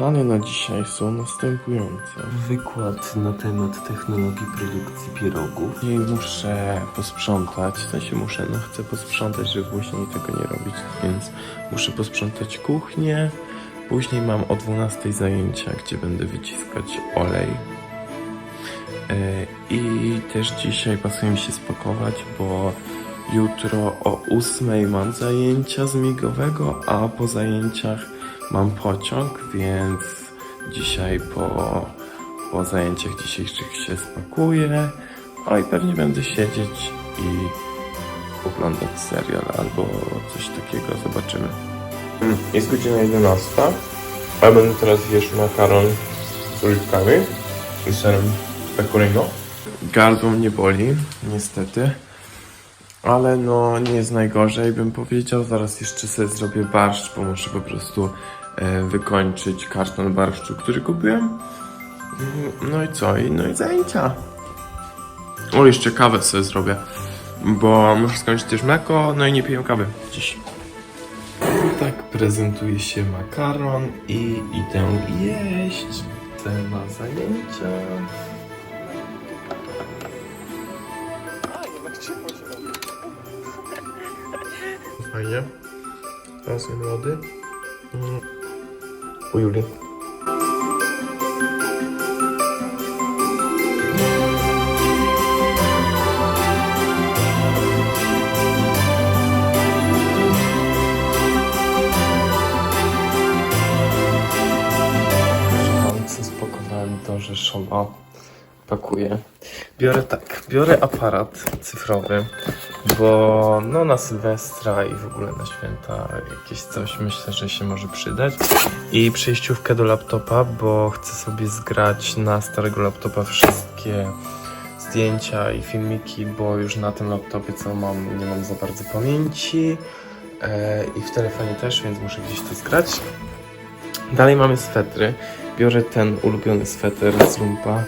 Plany na dzisiaj są następujące. Wykład na temat technologii produkcji pierogów. I muszę posprzątać, w sensie muszę, no chcę posprzątać, żeby później tego nie robić, więc muszę posprzątać kuchnię. Później mam o 12 zajęcia, gdzie będę wyciskać olej. E, I też dzisiaj pasuje mi się spakować, bo jutro o 8 mam zajęcia z migowego, a po zajęciach mam pociąg, więc dzisiaj po, po zajęciach dzisiejszych się spakuję. O i pewnie będę siedzieć i oglądać serial albo coś takiego, zobaczymy. Jest godzina 11, a ja będę teraz jeść makaron z oliwkami i serem pecorino. Gardło mnie boli, niestety. Ale no nie jest najgorzej, bym powiedział. Zaraz jeszcze sobie zrobię barszcz, bo muszę po prostu e, wykończyć karton barszczu, który kupiłem. Mm, No i co? I, no i zajęcia. O, jeszcze kawę sobie zrobię, bo muszę skończyć też mleko, no i nie piję kawy dziś. Tak prezentuje się makaron i idę jeść. Te na zajęcia. Fajnie. Teraz jem lody. Mm. U Julii. Kochance spakowałem do Rzeszowa. Pakuję. Biorę tak, biorę aparat cyfrowy, bo no na Sylwestra i w ogóle na święta jakieś coś myślę, że się może przydać. I przejściówkę do laptopa, bo chcę sobie zgrać na starego laptopa wszystkie zdjęcia i filmiki, bo już na tym laptopie co mam, nie mam za bardzo pamięci. E, I w telefonie też, więc muszę gdzieś to zgrać. Dalej mamy swetry. Biorę ten ulubiony sweter z lumpa.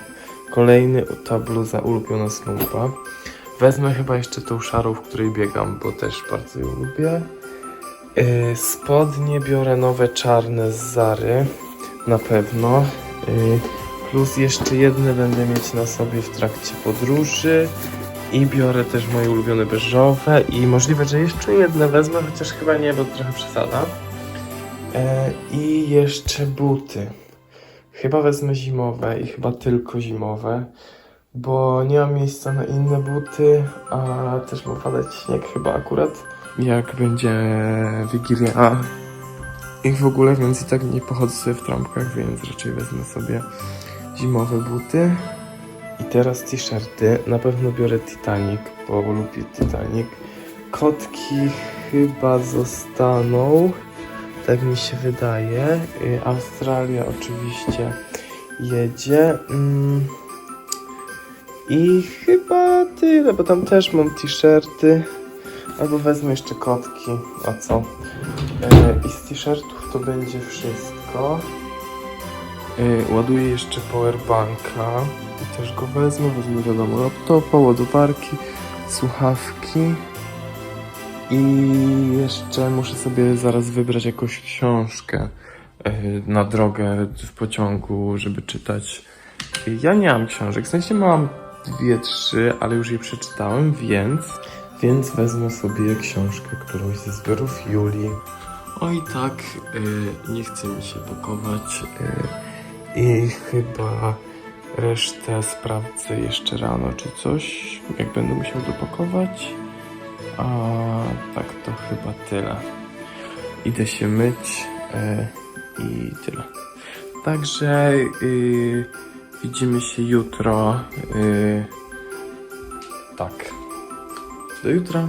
Kolejny ta bluza ulubiona lumpa. Wezmę chyba jeszcze tą szarą, w której biegam, bo też bardzo ją lubię. Yy, spodnie biorę nowe czarne z Zary. Na pewno. Yy, plus jeszcze jedne będę mieć na sobie w trakcie podróży. I biorę też moje ulubione beżowe. I możliwe, że jeszcze jedne wezmę, chociaż chyba nie, bo trochę przesada. E, I jeszcze buty. Chyba wezmę zimowe i chyba tylko zimowe, bo nie mam miejsca na inne buty, a też ma padać śnieg chyba akurat. Jak będzie Wigilia i w ogóle, więc i tak nie pochodzę sobie w trampkach, więc raczej wezmę sobie zimowe buty. I teraz t-shirty. Na pewno biorę Titanic, bo lubię Titanic. Kotki chyba zostaną. Tak mi się wydaje. Y, Australia oczywiście jedzie. Mm. I chyba tyle, bo tam też mam t-shirty. Albo wezmę jeszcze kotki. A co? Y, I z t-shirtów to będzie wszystko. Y, Ładuję jeszcze powerbanka. I też go wezmę. Wezmę wiadomo laptopa, ładowarki, słuchawki. I jeszcze muszę sobie zaraz wybrać jakąś książkę e, na drogę w pociągu, żeby czytać. Ja nie mam książek, w sensie mam dwie, trzy, ale już je przeczytałem, więc... Więc wezmę sobie książkę którąś ze zbiorów Julii. Oj tak, e, nie chce mi się pakować e, i chyba resztę sprawdzę jeszcze rano czy coś, jak będę musiał dopakować. A tak to chyba tyle. Idę się myć e, i tyle. Także y, widzimy się jutro. Y, tak. Do jutra.